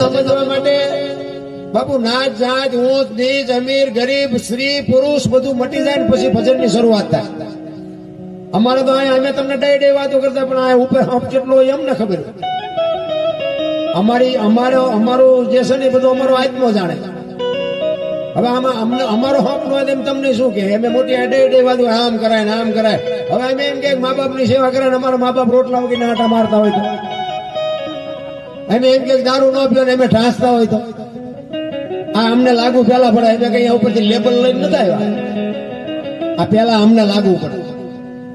સમજવા માટે, બાપુ નાચ જાત ઊંચ નીચ અમીર, ગરીબ, સ્ત્રી, પુરુષ, બધું મટી જાય ને પછી ભજનની શરૂઆત થાય. અમારે તો અહીંયા, અમે તમને ડાય ડે વાતો કરતા, પણ આ ઉપર હપ કેટલો એમ ને ખબર. અમારી, અમારો, અમારું જે છે ને બધું અમારો આત્મો જાણે. હવે આમાં અમને, અમારો હક ન એમ તમને શું કે અમે મોટી આ ડે ડે વાતો, આમ કરાય ને આમ કરાય. હવે અમે એમ કે મા બાપની સેવા કરે ને અમારા મા બાપ રોટલા વગેરે આટા મારતા હોય તો. અમે એમ કે દારૂ ન પીઓ ને અમે ઠાસતા હોય તો. આ અમને લાગુ પેલા પડે અમે કઈ ઉપરથી લેબલ લઈને નતા આવ્યા. આ પેલા અમને લાગુ પડે.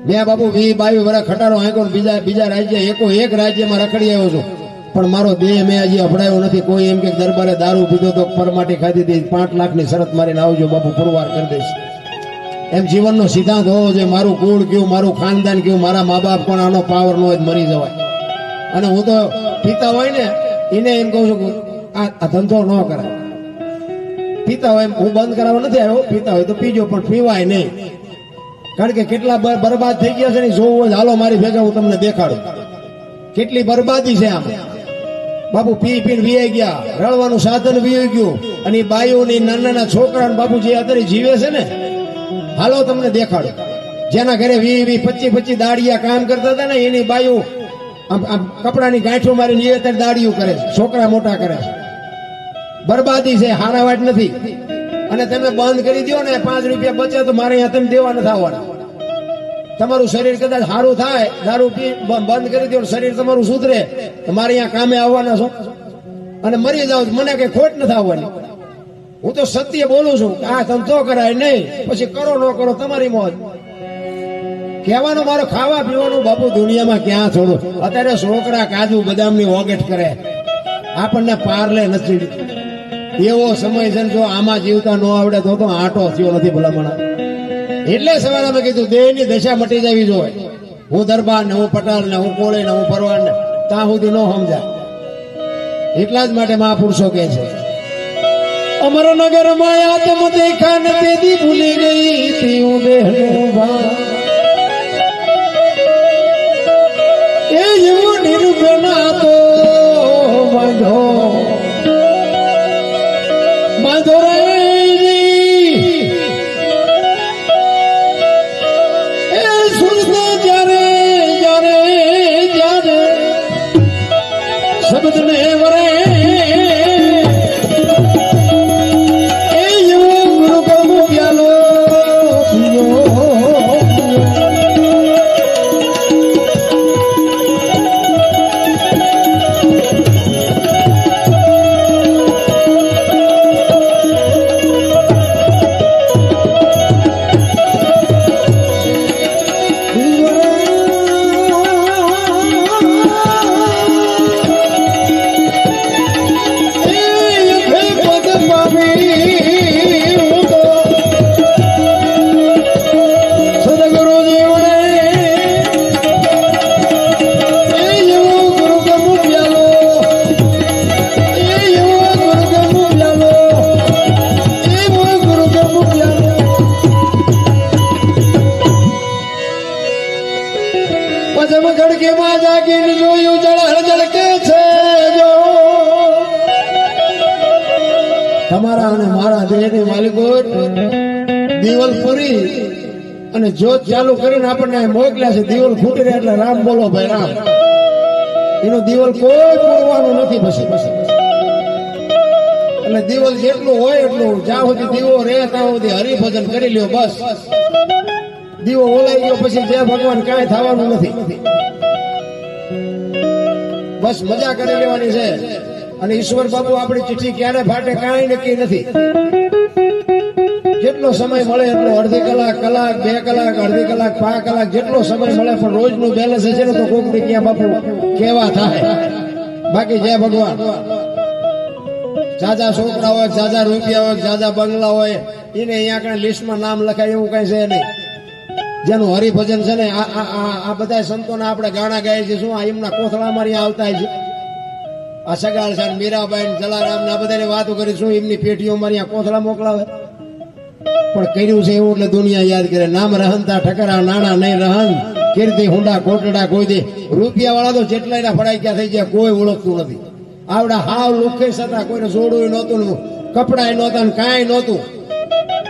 મેં બાપુ વી, બાવી વરા ખટારો આંકો બીજા બીજા રાજ્ય, એકો એક રાજ્યમાં રખડી આવ્યો છું. પણ મારો દેહ મેં હજી અપડાયો નથી. કોઈ એમ કે દરબારે દારૂ પીધો તો પરમાટી ખાધી હતી. પાંચ લાખની શરત મારીને આવજો બાપુ, પુરવાર કરી દઈશ. એમ જીવનનો સિદ્ધાંત હોવો જોઈએ. મારું કુળ કયું, મારું ખાનદાન કયું, મારા મા બાપ પણ આનો પાવર ન હોય મરી જવાય. અને હું તો પીતા હોય ને, એને એમ કહું છું આ ધંધો ન કરાય પીતા હોય હું બંધ કરાવવા નથી આવ્યો, પીતા હોય તો પીજો, પણ પીવાય નહીં. કારણ કે કેટલા બરબાદ થઈ ગયા છે ને, જોવું હોય હાલો મારી ભેગા હું તમને દેખાડું. કેટલી બરબાદી છે આમ. બાપુ પી પીને વીઆઈ ગયા. રળવાનું સાધન વીઆઈ ગયું. અને એ બાઈઓની નાના નાના છોકરા ને બાપુ જે અત્યારે જીવે છે ને, હાલો તમને દેખાડો. જેના ઘરે વી વી પચી પચી દાડિયા કામ કરતા હતા ને, એની બાયુ કપડાની ગાંઠો મારીને એ અત્યારે દાડિયું કરે છોકરા મોટા કરે બરબાદી છે હારાવાટ નથી. અને તમે બંધ કરી દો ને, પાંચ રૂપિયા બચે તો મારે અહીંયા તમે દેવા નથી આવવાના. તમારું શરીર કદાચ સારું થાય, દારૂ પી બંધ કરી દો શરીર તમારું સુધરે, તો મારે અહીંયા કામે આવવાના છો. અને મરી જાવ મને કઈ ખોટ નથી આવવાની. હું તો સત્ય બોલું છું આ આ ધંધો કરાય નહીં, પછી કરો ન કરો, તમારી મોજ. કહેવાનો મારો ખાવા પીવાનું બાપુ દુનિયામાં ક્યાં છોડું? અત્યારે છોકરા કાજુ બદામની ઓગેટ કરે. આપણને પારલે નથી. એવો સમય છે જો આમાં જીવતા ન આવડે તો તો આટો થયો નથી ભલામણા. એટલે સવારે અમે કીધું, દેહની દશા મટી જવી જોઈએ. હું દરબાર ને હું પટાલ ને હું કોળે ને હું પરવાન ને ત્યાં સુધી ન સમજાય. એટલા જ માટે મહાપુરુષો કે છે, અમર નગરમાં આત્મ દેખા ને તેથી ભૂલી ગઈ હું દેહનું એ બાંધો રે પજમ જાગીને જોયું જળ જળકે છે જો. તમારા અને મારા દેહને માલિકો દિવાલ પૂરી અને જોત ચાલુ કરીને આપણને મોકલ્યા છે. દિવાલ ફૂટી રહ્યા એટલે રામ બોલો ભાઈ, રામ. એનો દિવાલ કોઈ પૂરવાનું નથી પછી. એટલે દિવાલ જેટલું હોય એટલું જ્યાં સુધી દીવો રહે ત્યાં સુધી હરિભજન કરી લ્યો બસ. દીવો ઓલાઈ ગયો પછી જે ભગવાન કાંઈ થવાનું નથી. બસ મજા કરી લેવાની છે. અને ઈશ્વર બાબુ આપણી ચિઠ્ઠી ક્યારે ફાટે કાંઈ નક્કી નથી. જેટલો સમય મળે એટલો અડધી કલાક કલાક, બે કલાક, અડધી કલાક, પાંચ કલાક, જેટલો સમય મળે પણ રોજનું બેલેન્સ છે ને તો કોક ને ક્યાં બાપુ કેવા થાય. બાકી જય ભગવાન. જાજા છોકરા હોય, જાજા રૂપિયા હોય, જાજા બંગલા હોય, એને અહીંયા કઈ લિસ્ટમાં નામ લખાય એવું કઈ છે નહીં. જેનું હરિભજન છે ને, આ બધા સંતોના આપણે ગાણા ગાય છે શું એમના કોથળા મારી આવતા છે? આ સગાળ છે મીરાબાઈ જલારામ આ બધાની વાતો કરી, શું એમની પેટીઓ મારી આ કોથળા મોકલાવે? પણ કર્યું છે એવું એટલે દુનિયા યાદ કરે. નામ રહનતા ઠકરા, નાણા નહીં રહન કીર્તિ, હુંડા કોટડા કોઈ દે. રૂપિયા વાળા તો જેટલા એના ફડાઈ ગયા થઈ ગયા, કોઈ ઓળખતું નથી. આવડા હાવ લુખે હતા કોઈને જોડું નહોતું કપડાય નહોતા કાંઈ નહોતું.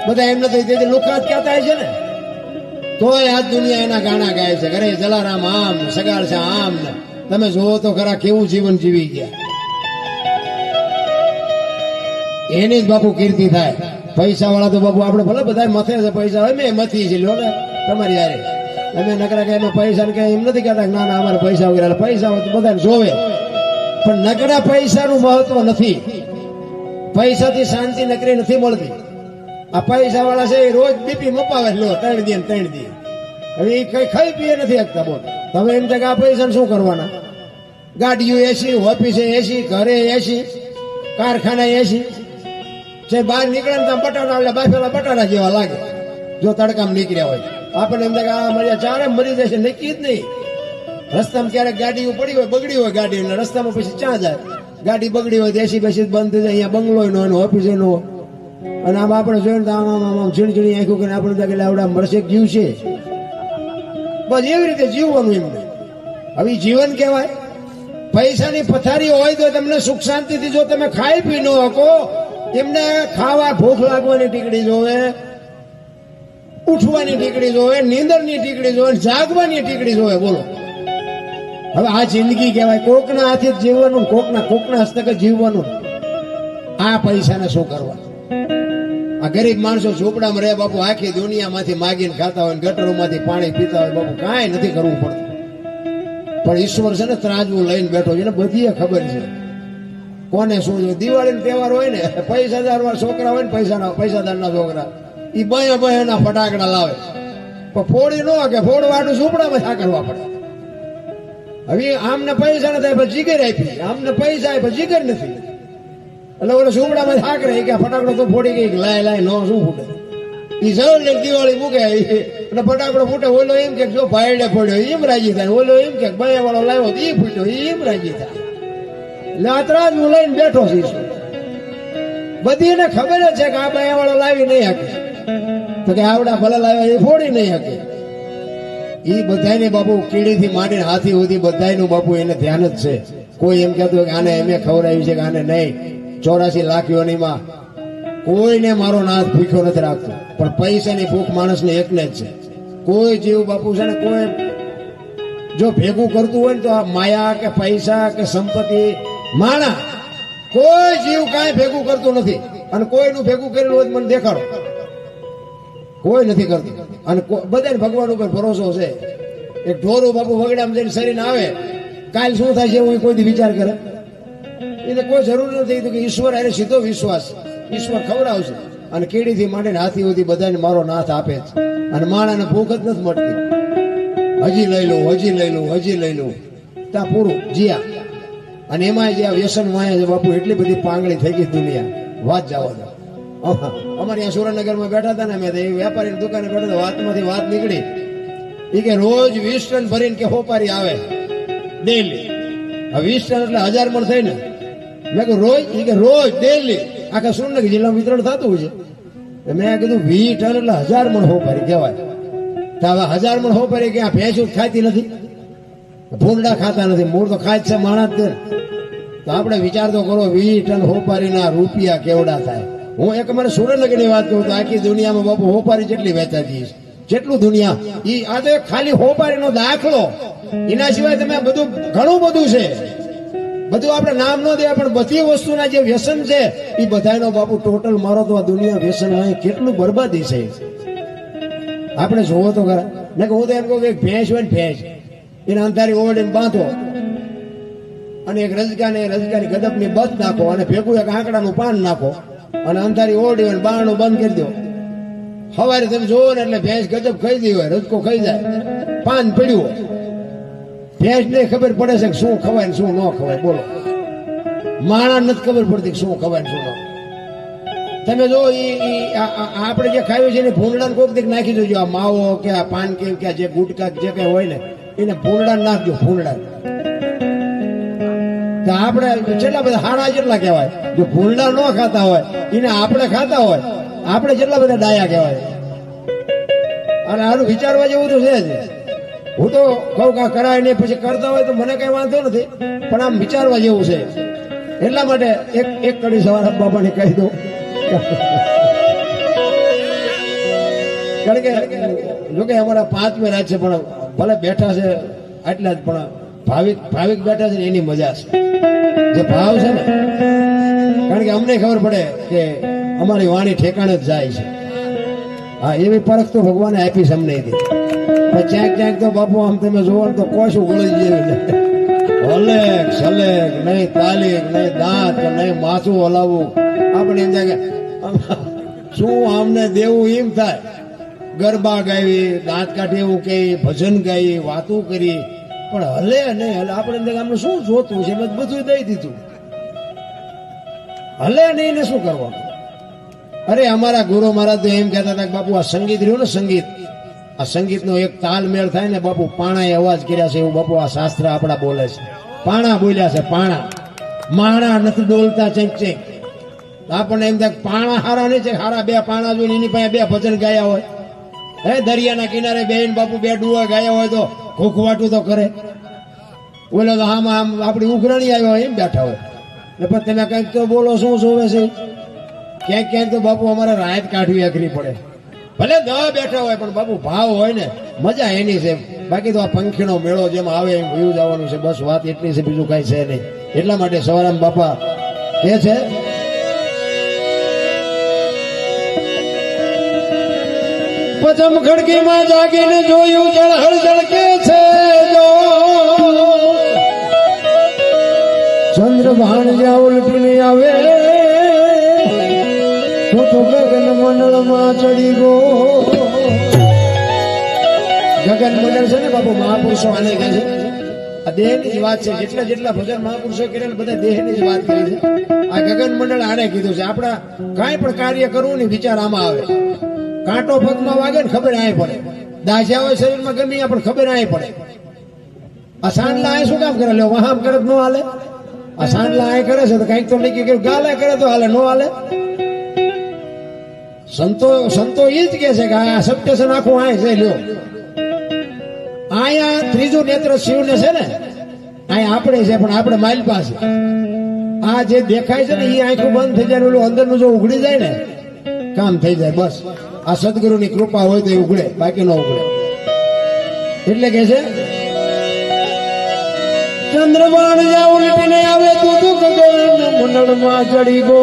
બધા એમ નથી, તેથી લુખા જ કહેતા છે ને? તોય આ દુનિયા એના ગાણા ગાય છે. ઘરે જલારામ આમ સગાડ છે આમ. ને તમે જુઓ તો ખરા કેવું જીવન જીવી ગયા. એની જ બાપુ કીર્તિ થાય. પૈસા વાળા તો બાપુ આપણે ભલે બધા મથે છે, પૈસા હોય મેં મથી છે લો ને, તમારી યારે અમે નકરા કે એમાં પૈસા ને એમ નથી કહેતા ના ના, અમારે પૈસા વગેરે પૈસા હોય તો બધાને જોવે. પણ નકરા પૈસાનું મહત્વ નથી. પૈસાથી શાંતિ નકરી નથી મળતી. આ પૈસા વાળા છે એ રોજ બીપી મપાવે લો, ત્રણ દિન ત્રણ દિન. હવે એ કઈ ખાઈ પીએ નથી એકતા બોલ તમે એમ કે આ પૈસા શું કરવાના? ગાડીઓ એસી ઓફિસે એસી ઘરે એસી કારખાના એસી જે બહાર નીકળે ને બટાટા એટલે બાફેલા બટાટા જેવા લાગે. જો તડકામાં નીકળ્યા હોય. આપણને એમ કે આ મળ્યા ચારે મરી જશે નક્કી જ નહીં. રસ્તામાં ક્યારેક ગાડી પડી હોય, બગડી હોય ગાડી, એટલે રસ્તામાં પછી ચા જાય. ગાડી બગડી હોય એસી બેસી બંધ થઈ જાય. અહીંયા બંગલો નો એનો ઓફિસ નો અને આમ આપણે જોયું આમ આમ આમ આમ ઝીણ ઝીણી આંખું કરીને આપણે થાય લાવડા મળશે જીવ છે એવી રીતે જીવવાનું એમને હવે જીવન કહેવાય. પૈસાની પથારી હોય તો તમને સુખ શાંતિથી જો તમે ખાઈ પી ન શકો, એમને ખાવા ભૂખ લાગવાની ટીકડી જોવે, ઉઠવાની ટીકડી જોવે, નીંદરની ટીકડી જોવે જાગવાની ટીકડી જોવે, બોલો. હવે આ જિંદગી કહેવાય. કોકના હાથે જીવવાનું કોકના કોકના હસ્તકે જીવવાનું. આ પૈસાને શું કરવા? આ ગરીબ માણસો ઝૂંપડામાં રહે, બાપુ, આખી દુનિયામાંથી માગીને ખાતા હોય ગટરોમાંથી પાણી પીતા હોય, બાપુ, કાંઈ નથી કરવું પડતું. પણ ઈશ્વર છે ને ત્રાજવું લઈને બેઠો છે ને બધી ખબર છે. કોને શું છે? દિવાળીનો તહેવાર હોય ને પૈસાદાર વાળા છોકરા હોય ને, પૈસાના પૈસાદારના છોકરા. એ બયા બયાના ફટાકડા લાવે. પણ ફોડી ન કે ફોડવાનું ઝૂંપડામાં શા કરવા પડે? હવે આમને પૈસા નથી જીગર આપી. આમને પૈસા આપ્યા જીગર નથી. એટલે ઓલો સુમડામાં થાક રહી કે ફટાકડો તો ફોડી ગઈ લાય લાય, નો શું ફૂટે? ઈ જળ ને દિવાળી મૂકે અને ફટાકડો ફૂટે, ઓલો એમ કે જો ભાઈડે ફોડ્યો એમ રાજી થાય, ઓલો એમ કે ભાઈ વાળો લાવ્યો એ ફૂટ્યો એમ રાજી થાય. એટલે આ હું લઈને બેઠો છું બધી બધીને ખબર જ છે કે આ બાયા વાળો લાવી નહીં શકે. તો કે આવડા ભલે લાવ્યા, એ ફોડી નહીં શકે. એ બધાને બાપુ કીડીથી માંડીને હાથી સુધી બધાયનું બાપુ એને ધ્યાન જ છે. કોઈ એમ કહેતું કે આને એમે ખવડાવ્યું છે કે આને નહીં. ચોરાસી લાખ યોનીમાં કોઈને મારો નાથ ભૂખ્યો નથી રાખતો. પણ પૈસાની ભૂખ માણસને એકને જ છે. કોઈ જીવ બાપુ છે ને, કોઈ જો ભેગું કરતું હોય ને તો આ માયા કે પૈસા કે સંપત્તિ, માણા, કોઈ જીવ કાંઈ ભેગું કરતું નથી. અને કોઈનું ભેગું કરેલું હોય મને દેખાડો. કોઈ નથી કરતું. અને બધાને ભગવાન ઉપર ભરોસો છે. એક ઢોરું બાપુ વગડામાં જઈને શરીર આવે. કાલ શું થાય છે એવું કોઈ વિચાર કરે? એને કોઈ જરૂર નથી કે ઈશ્વર એને સીધો વિશ્વાસ. ઈશ્વર ખવડાવશે. અને કીડીથી માંડીને હાથી સુધી બધાને મારો નાથ આપે છે. અને માણાને ભૂખ જ નથી મળતી. હજી લઈ લઉં, હજી લઈ લઉં, હજી લઈ લઉં. ત્યાં પૂરું, જીયા. અને એમાં જે વ્યસન માયા છે, બાપુ, એટલી બધી પાંગળી થઈ ગઈ દુનિયા. વાત જવા દો. અમારે અહીંયા સુરેન્દ્રનગરમાં બેઠા હતા ને અમે એ વેપારીની દુકાને બેઠા હતા, વાતમાંથી વાત નીકળી. એ કે રોજ વીસ ટન ભરીને કે હોપારી આવે. ડેલી. વીસ ટન એટલે હજાર મણ થઈ ને મેં કહ્યું રોજ એ કે રોજ ડેલી. આખા સુરનગર જિલ્લામાં વિતરણ થતું હોય છે. મેં કીધું વી ટન એટલે હજાર મણ હોપારી કહેવાય. તો હવે હજાર મણ હોપારી કે આ ભેંસું ખાતી નથી? ભૂંડા ખાતા નથી. મૂળ તો ખાય છે માણસ તે. તો આપણે વિચાર તો કરો વી ટન હોપારીના રૂપિયા કેવડા થાય? હું એક અમારે સુરેન્દ્રનગરની વાત કરું તો આખી દુનિયામાં બાપુ હોપારી જેટલી વેચાતી છે. જેટલું દુનિયા. ઈ આ તો ખાલી હોપારીનો દાખલો. એના સિવાય તમે બધું ઘણું બધું છે. બધું આપણે નામ ન દેવા પણ બધી વસ્તુના જે વ્યસન છે, એ બધાનો બાપુ ટોટલ મારો તો આ દુનિયા વ્યસન હોય કેટલું બરબાદી છે. આપણે જોવો તો ખરા. ને હું તો એમ કહું કે ભેંસ હોય ને ભેંસ, એને અંધારી ઓરડીને બાંધો. અને એક રજગાને રજગાની ગદપની બત નાખો અને ભેગું એક આંકડાનું પાન નાખો અને અંધારી ઓરડી હોય બારણું બંધ કરી દો. સવારે તમે જોવો ને એટલે ભેંસ ગજબ ખાઈ ગઈ હોય, રજકો ખાઈ જાય. પાન પડ્યું હોય. ભેંસ ને ખબર પડે છે કે શું ખવાય શું ન ખવાય. બોલો. માણા નથી ખબર પડતી કે શું ખવાય શું ન તમે જો આ આપણે જે ખાવી છે એને ભૂંડડા કોઈક દીક નાખી દેજો. આ માવો કે આ પાન કે આ જે ગુટકા જે કઈ હોય ને, એને ભૂંડડા નાખજો ભૂંડડા તો આપણે જેટલા બધા હાડા જેટલા કહેવાય, જો ભૂંડા ન ખાતા હોય, એને આપણે ખાતા હોય, આપણે જેટલા બધા ડાયા કહેવાય. અને આનું વિચારવા જેવું તો છે જ. હું તો કહું કે કરાય નહીં, પછી કરતા હોય તો મને કઈ વાંધો નથી, પણ આમ વિચારવા જેવું છે. એટલા માટે એક એક કડી સવાર બાપાને કહી દઉં. કારણ કે, જોકે અમારા પાંચમી રાત છે, પણ ભલે બેઠા છે આટલા જ, પણ ભાવિક ભાવિક બેઠા છે એની મજા છે. જે ભાવ છે ને, કારણ કે અમને ખબર પડે કે અમારી વાણી ઠેકાણે જ જાય છે. હા, એવી પરખ તો ભગવાને આપી છે અમને પણ ક્યાંક ક્યાંક તો બાપુ, આમ તમે જોવો તો કોશું ગળી જેવી હલેક સલેક, નહીં તાલીક, નહીં દાંત, નહીં માથું હલાવવું. આપણે એમ થાય કે શું આમને દેવું એમ થાય? ગરબા ગાવી, દાંત કાઢી એવું કહી, ભજન ગાઈ, વાતું કરી. પણ હલે નહીં, હલે. આપણે આમને શું જોતું છે? મેં બધું દઈ દીધું. હલે નહીં ને શું કરવાનું? અરે અમારા ગુરુ મહારાજ તો એમ કહેતા હતા કે, બાપુ, આ સંગીત રહ્યું ને સંગીત? આ સંગીતનો એક તાલમેળ થાય ને બાપુ, પાણાએ અવાજ કર્યા છે એવું બાપુ આ શાસ્ત્ર આપણા બોલે છે. પાણા બોલ્યા છે, પાણા. માણા નથી ડોલતા ચેક ચેક. આપણને એમ થાય પાણા હારા નહીં છે, હારા બે પાણા જોઈને એની પાસે બે ભજન ગાયા હોય. હે, દરિયાના કિનારે બેન બાપુ બે ડુઆ ગાયા હોય તો ખોખવાટું તો કરે. બોલો તો આમ આમ આપણી ઉઘરાણી આવ્યો હોય, એમ બેઠા હોય. ને પણ તમે કંઈક તો બોલો, શું જોવે છે? ક્યાંક ક્યાંક તો બાપુ અમારે રાયત કાઢવી અઘરી પડે. ભલે દહ બેઠા હોય, પણ બાપુ ભાવ હોય ને, મજા એની છે બાકી તો આ પંખીનો મેળો જેમ આવે એમ વ્યુ જવાનું છે, બસ વાત એટલી છે, બીજું કઈ છે નહીં. એટલા માટે સવારામ બાપા કે છે, પચમ ખડકીમાં જાગીને જોયું જળહળ જળકે છે જો? ચંદ્ર ભાણ જ્યાં ઉલટીને આવે તો તો ગગન મંડળમાં ચડી ગો ગગન મંડળ છે ને બાપુ, મહાપુરુષો આને કહે છે. આ દેહની જ વાત છે, જેટલા જેટલા ભજન મહાપુરુષો કર્યા બધા દેહની જ વાત કરી છે. આ ગગન મંડળ આને કીધું છે, આપણા કાંઈ પણ કાર્ય કરવું ને વિચાર આમાં આવે. કાંટો પગમાં વાગે ને ખબર આય પડે. દાઝ્યા હોય શરીરમાં ગમી પણ ખબર આય પડે. આ સાંડલા આ શું કામ કરે? લ્યો, વહામ કરે ન હાલે. આ સાંડલા આ કરે છે તો કંઈક તો નહીં કે ગાલે કરે તો હાલે, ન હાલે. સંતો સંતો એ જ કે છે કે આ સપ્ટેશન આખું આ છે, લ્યો. આયા ત્રીજું નેત્ર શિવને છે ને અહીંયા આપણે છે, પણ આપણે માઇલ પાસે. આ જે દેખાય છે ને એ આંખું બંધ થઈ જાય ઓલું અંદરનું જો ઉઘડી જાય ને, કામ થઈ જાય, બસ. આ સદગુરુની કૃપા હોય તો એ ઉઘડે, બાકી ન ઉઘડે. એટલે કે છે ચંદ્રબાણ જ્યાં ઉલટીને આવે તું તું ગગન મંડળમાં ચડી ગો.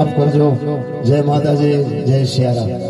માફ કરજો. જય માતાજી જય સિયારામ